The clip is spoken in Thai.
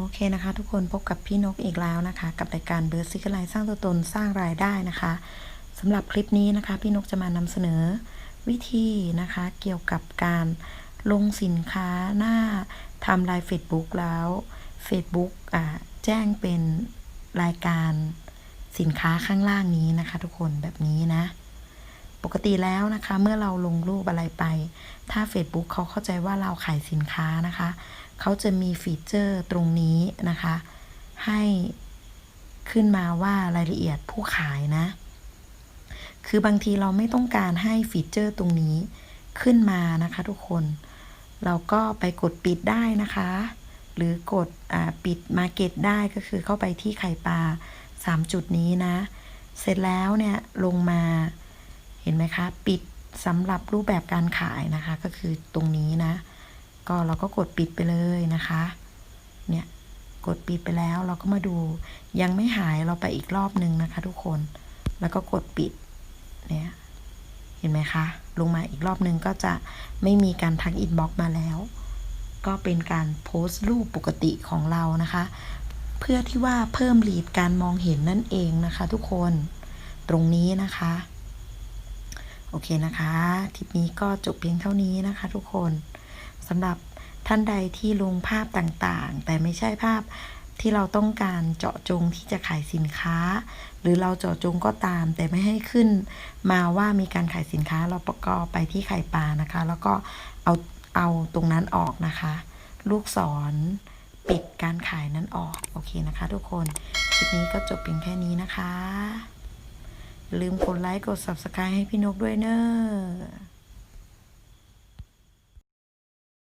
โอเคนะคะ ทุกคนพบกับพี่นกอีกแล้วนะคะ กับรายการเบิร์ซิกไลสร้างตัวตนสร้างรายได้นะคะสำหรับคลิปนี้นะคะ พี่นกจะมานำเสนอวิธีนะคะ เกี่ยวกับการลงสินค้าหน้าทำลาย Facebook แล้ว Facebook อ่าแจ้งเป็นรายการสินค้าข้างล่างนี้นะคะ ทุกคนแบบนี้นะ ปกติแล้วนะคะ เมื่อเราลงรูปอะไรไป ถ้า Facebook เขาเข้าใจว่าเราขายสินค้านะคะ เขาจะมีฟีเจอร์ตรงนี้นะคะ ให้ขึ้นมาว่ารายละเอียดผู้ขายนะ คือบางทีเราไม่ต้องการให้ฟีเจอร์ตรงนี้ขึ้นมานะคะทุกคน เราก็ไปกดปิดได้นะคะ หรือกดปิดมาเก็ตได้ก็คือเข้าไปที่ไข่ปลา 3 จุดนี้นะ เสร็จแล้วเนี่ยลงมาเห็นไหมคะ ปิดสำหรับรูปแบบการขายนะคะ ก็คือตรงนี้นะ ก็เราก็กดปิดไปเลยนะคะ เนี่ยกดปิดไปแล้วเราก็มาดูยังไม่หายเราไปอีกรอบหนึ่งนะคะ ทุกคนแล้วก็กดปิดเนี่ยเห็นไหมคะ ลงมาอีกรอบหนึ่งก็จะไม่มีการทักอินบ็อกมาแล้ว ก็เป็นการโพสต์รูปปกติของเรานะคะ เพื่อที่ว่าเพิ่มลีดการมองเห็นนั่นเองนะคะ ทุกคนตรงนี้นะคะ โอเคนะคะ ทริปนี้ก็จบเพียงเท่านี้นะคะ ทุกคน สำหรับท่านใดที่ลงภาพต่างๆ แต่ไม่ใช่ภาพที่เราต้องการเจาะจงที่จะขายสินค้า หรือเราเจาะจงก็ตาม แต่ไม่ให้ขึ้นมาว่ามีการขายสินค้าเราประกอบไปที่ไข่ปลานะคะ แล้วก็เอาเอาตรงนั้นออกนะคะ ลูกศรปิดการขายนั้นออก โอเคนะคะ ทุกคนคลิปนี้ก็จบเพียงแค่นี้นะคะ อย่าลืมกดไลค์กด subscribe ให้พี่นกด้วยเนอะ